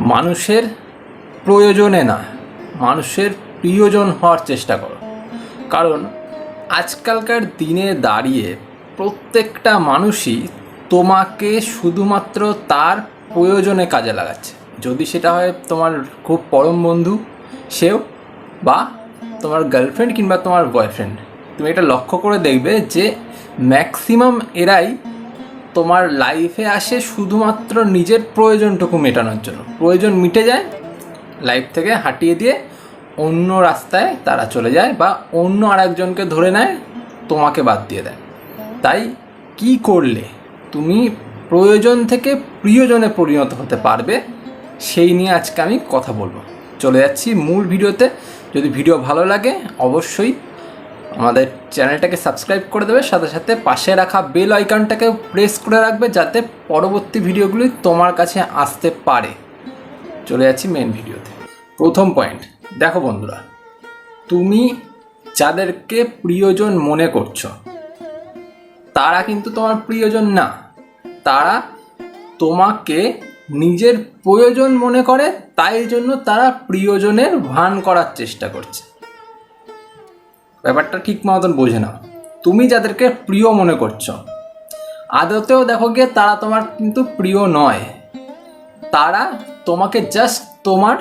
মানুষের প্রয়োজনে না, মানুষের প্রিয়জন হওয়ার চেষ্টা করো। কারণ আজকালকার দিনে দাঁড়িয়ে প্রত্যেকটা মানুষই তোমাকে শুধুমাত্র তার প্রয়োজনে কাজে লাগাচ্ছে। যদি সেটা হয় তোমার খুব পরম বন্ধু, সেও বা তোমার গার্লফ্রেন্ড কিংবা তোমার বয়ফ্রেন্ড তুমি এটা লক্ষ্য করে দেখবে যে ম্যাক্সিমাম এরাই তোমার লাইফে আসে শুধুমাত্র নিজের প্রয়োজনটুকু মেটানোর জন্য। প্রয়োজন মিটে যায় লাইফ থেকে হাঁটিয়ে দিয়ে অন্য রাস্তায় তারা চলে যায় বা অন্য আরেকজনকে ধরে নেয়, তোমাকে বাদ দিয়ে দেয়। তাই কি করলে তুমি প্রয়োজন থেকে প্রিয়জনে পরিণত হতে পারবে, সেই নিয়ে আজকে আমি কথা বলব। চলে যাচ্ছি মূল ভিডিওতে। যদি ভিডিও ভালো লাগে, অবশ্যই আমাদের চ্যানেলটাকে সাবস্ক্রাইব করে দেবে, সাথে সাথে পাশে রাখা বেল আইকনটাকে প্রেস করে রাখবে যাতে পরবর্তী ভিডিওগুলি তোমার কাছে আসতে পারে। চলে যাচ্ছি মেন ভিডিওতে। প্রথম পয়েন্ট দেখো বন্ধুরা, তুমি যাদেরকে প্রিয়জন মনে করছ, তারা কিন্তু তোমার প্রিয়জন না। তারা তোমাকে নিজের প্রয়োজন মনে করে, তাই জন্য তারা প্রিয়জনের ভান করার চেষ্টা করছে। ব্যাপারটা ঠিক মতন বোঝে না। তুমি যাদেরকে প্রিয় মনে করছ, আদতেও দেখো গিয়ে তারা তোমার কিন্তু প্রিয় নয়। তারা তোমাকে জাস্ট তোমার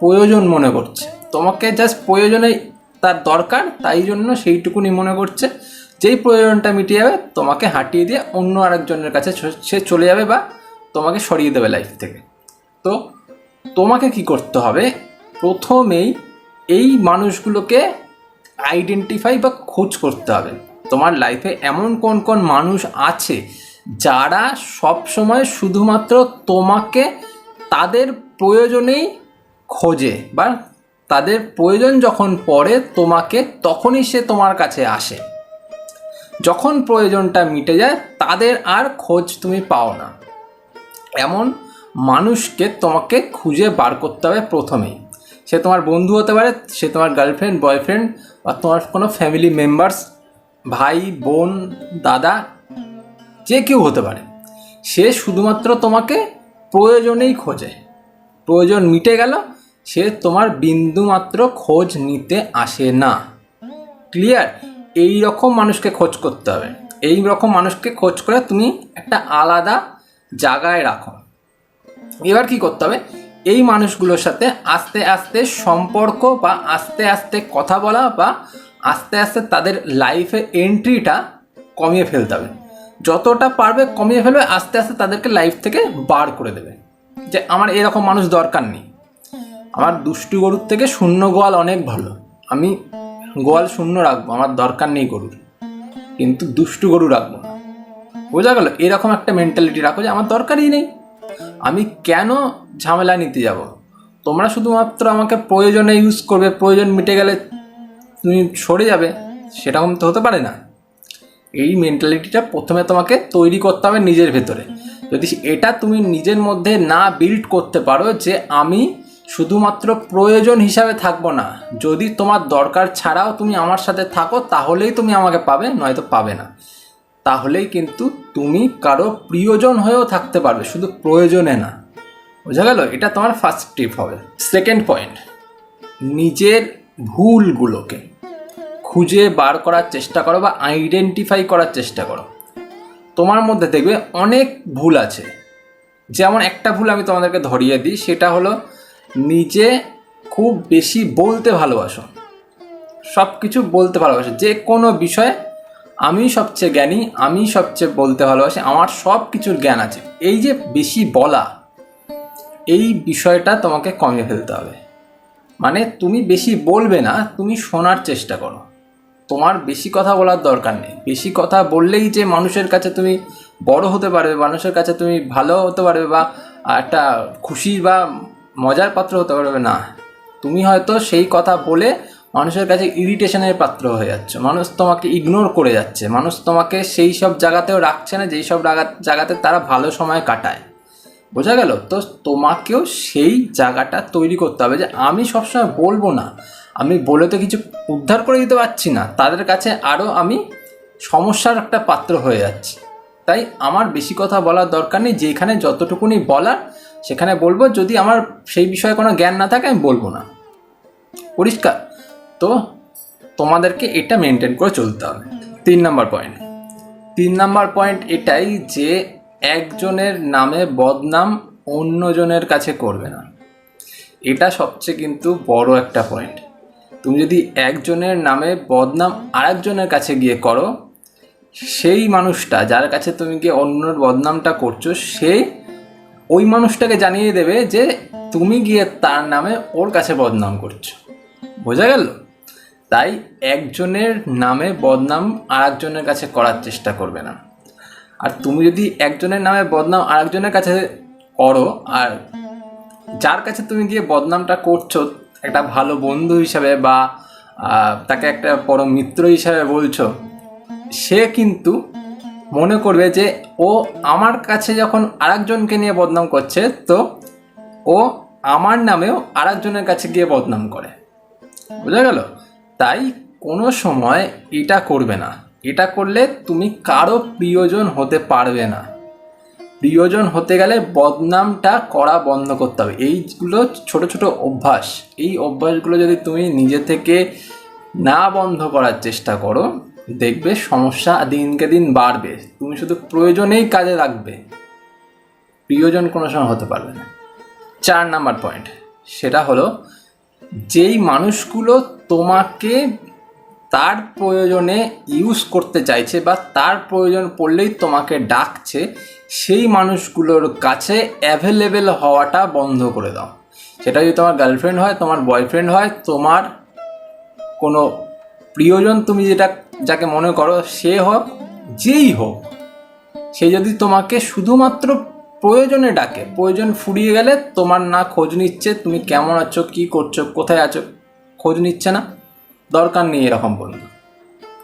প্রয়োজন মনে করছে। তোমাকে জাস্ট প্রয়োজনে তার দরকার, তাই জন্য সেইটুকুনি মনে করছে। যেই প্রয়োজনটা মিটিয়ে যাবে, তোমাকে হাঁটিয়ে দিয়ে অন্য আরেকজনের কাছে সে চলে যাবে বা তোমাকে সরিয়ে দেবে লাইফ থেকে। তো তোমাকে কি করতে হবে? প্রথমেই এই মানুষগুলোকে আইডেন্টিফাই বা খোঁজ করতে হবে। তোমার লাইফে এমন কোন কোন মানুষ আছে যারা সব সময় শুধুমাত্র তোমাকে তাদের প্রয়োজনেই খোঁজে বা তাদের প্রয়োজন যখন পড়ে তোমাকে তখনই সে তোমার কাছে আসে। যখন প্রয়োজনটা মিটে যায়, তাদের আর খোঁজ তুমি পাও না। এমন মানুষকে তোমাকে খুঁজে বার করতে হবে প্রথমেই। সে তোমার বন্ধু হতে পারে, সে তোমার গার্লফ্রেন্ড বয়ফ্রেন্ড বা তোমার কোনো ফ্যামিলি মেম্বার্স ভাই, বোন, দাদা, যে কেউ হতে পারে। সে শুধুমাত্র তোমাকে প্রয়োজনেই খোঁজে। প্রয়োজন মিটে গেল, সে তোমার বিন্দুমাত্র খোঁজ নিতে আসে না। ক্লিয়ার এই রকম মানুষকে খোঁজ করতে হবে। এই রকম মানুষকে খোঁজ করে তুমি একটা আলাদা জায়গায় রাখো। এবার কি করতে হবে? এই মানুষগুলোর সাথে আস্তে আস্তে সম্পর্ক বা আস্তে আস্তে কথা বলা বা আস্তে আস্তে তাদের লাইফে এন্ট্রিটা কমিয়ে ফেলতে হবে। যতটা পারবে কমিয়ে ফেলবে, আস্তে আস্তে তাদেরকে লাইফ থেকে বার করে দেবে। যে আমার এরকম মানুষ দরকার নেই। আমার দুষ্টু গরুর থেকে শূন্য গোয়াল অনেক ভালো। আমি গোয়াল শূন্য রাখব, আমার দরকার নেই গরুর। কিন্তু দুষ্টু গরু রাখব না। বোঝা গেল, এরকম একটা মেন্টালিটি রাখো যে আমার দরকারই নেই। আমি কেন ঝামেলা নিতে যাব? তোমরা শুধুমাত্র আমাকে প্রয়োজনে ইউজ করবে, প্রয়োজন মিটে গেলে তুমি সরে যাবে সেরকম তো হতে পারে না। এই মেন্টালিটিটা প্রথমে তোমাকে তৈরি করতে হবে নিজের ভেতরে। যদি এটা তুমি নিজের মধ্যে না বিল্ড করতে পারো যে আমি শুধুমাত্র প্রয়োজন হিসাবে থাকব না, যদি তোমার দরকার ছাড়াও তুমি আমার সাথে থাকো, তাহলেই তুমি আমাকে পাবে, নয়তো পাবে না। তাহলেই কিন্তু তুমি কারও প্রিয়জন হয়েও থাকতে পারবে, শুধু প্রয়োজনে না। বোঝা গেল? এটা তোমার ফার্স্ট টিপ হবে। সেকেন্ড পয়েন্ট নিজের ভুলগুলোকে খুঁজে বার করার চেষ্টা করো বা আইডেন্টিফাই করার চেষ্টা করো। তোমার মধ্যে দেখবে অনেক ভুল আছে। যেমন একটা ভুল আমি তোমাদেরকে ধরিয়ে দিই, সেটা হলো নিজে খুব বেশি বলতে ভালোবাসো। সব কিছু বলতে ভালোবাসো, যে কোনো বিষয়ে আমি সবচেয়ে জ্ঞানী, আমি সবচেয়ে বলতে ভালোবাসি, আমার সব কিছুর জ্ঞান আছে। এই যে বেশি বলা, এই বিষয়টা তোমাকে কমিয়ে ফেলতে হবে। মানে তুমি বেশি বলবে না, তুমি শোনার চেষ্টা করো। তোমার বেশি কথা বলার দরকার নেই। বেশি কথা বললেই যে মানুষের কাছে তুমি বড় হতে পারবে, মানুষের কাছে তুমি ভালো হতে পারবে বা একটা খুশি বা মজার পাত্র হতে পারবে, না। তুমি হয়তো সেই কথা বলে মানুষের কাছে ইরিটেশনের পাত্র হয়ে যাচ্ছে। মানুষ তোমাকে ইগনোর করে যাচ্ছে। মানুষ তোমাকে সেই সব জায়গাতেও রাখছে না, যেই সব জায়গাতে তারা ভালো সময় কাটায়। বোঝা গেল? তো তোমাকেও সেই জায়গাটা তৈরি করতে হবে যে, আমি সবসময় বলব না। আমি বলে তো কিছু উদ্ধার করে দিতে পারছি না। তাদের কাছে আরও আমি সমস্যার একটা পাত্র হয়ে যাচ্ছি। তাই আমার বেশি কথা বলার দরকার নেই। যেখানে যতটুকুনি বলার, সেখানে বলব। যদি আমার সেই বিষয়ে কোনো জ্ঞান না থাকে, আমি বলব না। পরিষ্কার। তো তোমাদেরকে এটা মেনটেন করে চলতে হবে। তিন নাম্বার পয়েন্ট তিন নাম্বার পয়েন্ট এটাই যে একজনের নামে বদনাম অন্যজনের কাছে করবে না। এটা সবচেয়ে কিন্তু বড় একটা পয়েন্ট তুমি যদি একজনের নামে বদনাম আরেকজনের কাছে গিয়ে করো, সেই মানুষটা যার কাছে তুমি গিয়ে অন্যর বদনামটা করছ, সে ওই মানুষটাকে জানিয়ে দেবে যে তুমি গিয়ে তার নামে ওর কাছে বদনাম করছ। বোঝা গেল? তাই একজনের নামে বদনাম আরেকজনের কাছে করার চেষ্টা করবে না। আর তুমি যদি একজনের নামে বদনাম আরেকজনের কাছে করো, আর যার কাছে তুমি গিয়ে বদনামটা করছ, একটা ভালো বন্ধু হিসাবে বা তাকে একটা বড় মিত্র হিসাবে বলছো, সে কিন্তু মনে করবে যে ও আমার কাছে যখন আরেকজনকে নিয়ে বদনাম করছে, তো ও আমার নামেও আরেকজনের কাছে গিয়ে বদনাম করে। বোঝা গেল? তাই কোনো সময় এটা করবে না। এটা করলে তুমি কারও প্রিয়জন হতে পারবে না। প্রিয়জন হতে গেলে বদনামটা করা বন্ধ করতে হবে। এইগুলো ছোট ছোট অভ্যাস। এই অভ্যাসগুলো যদি তুমি নিজে থেকে না বন্ধ করার চেষ্টা করো, দেখবে সমস্যা দিনকে দিন বাড়বে। তুমি শুধু প্রয়োজনেই কাজে রাখবে প্রিয়জন কোনো সময় হতে পারবে না। চার নাম্বার পয়েন্ট সেটা হলো যেই মানুষগুলো তোমাকে তার প্রয়োজনে ইউজ করতে চাইছে বা তার প্রয়োজন পড়লেই তোমাকে ডাকছে, সেই মানুষগুলোর কাছে অ্যাভেলেবেল হওয়াটা বন্ধ করে দাও। সেটা যদি তোমার গার্লফ্রেন্ড হয়, তোমার বয়ফ্রেন্ড হয়, তোমার কোনো প্রিয়জন তুমি যেটা, যাকে মনে করো সে হোক, যেই হোক, সে যদি তোমাকে শুধুমাত্র প্রয়োজনে ডাকে, প্রয়োজন ফুরিয়ে গেলে তোমার না খোঁজ নিচ্ছে, তুমি কেমন আছো, কি করছ, কোথায় আছো খোঁজ নিচ্ছে না? দরকার নেই এরকম বন্ধু।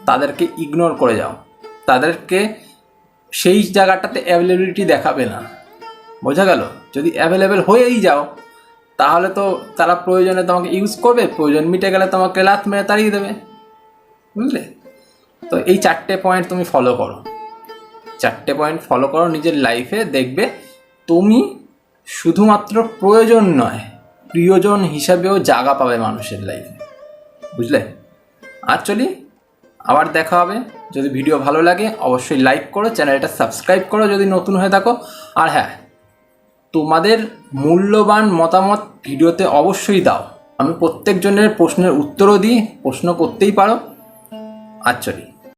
তাদেরকে ইগনোর করে যাও। তাদেরকে সেই জায়গাটাতে অ্যাভেলেবিলিটি দেখাবে না। বোঝা গেল? যদি অ্যাভেলেবেল হয়েই যাও, তাহলে তো তারা প্রয়োজনে তোমাকে ইউজ করবে, প্রয়োজন মিটে গেলে তোমাকে লাত মেরে তাড়িয়ে দেবে। বুঝলে? তো এই চারটে পয়েন্ট তুমি ফলো করো। চারটে পয়েন্ট ফলো করো নিজের লাইফে দেখবে তুমি শুধুমাত্র প্রয়োজন নয়, প্রিয়জন হিসাবেও জায়গা পাবে মানুষের লাইফে বুঝলে? আর চলি, আবার দেখা হবে। যদি ভিডিও ভালো লাগে, অবশ্যই লাইক করো, চ্যানেলটা সাবস্ক্রাইব করো যদি নতুন হয়ে থাকো। আর হ্যাঁ তোমাদের মূল্যবান মতামত ভিডিওতে অবশ্যই দাও। আমি প্রত্যেকজনের প্রশ্নের উত্তরও দিই, প্রশ্ন করতেই পারো। আর চলি।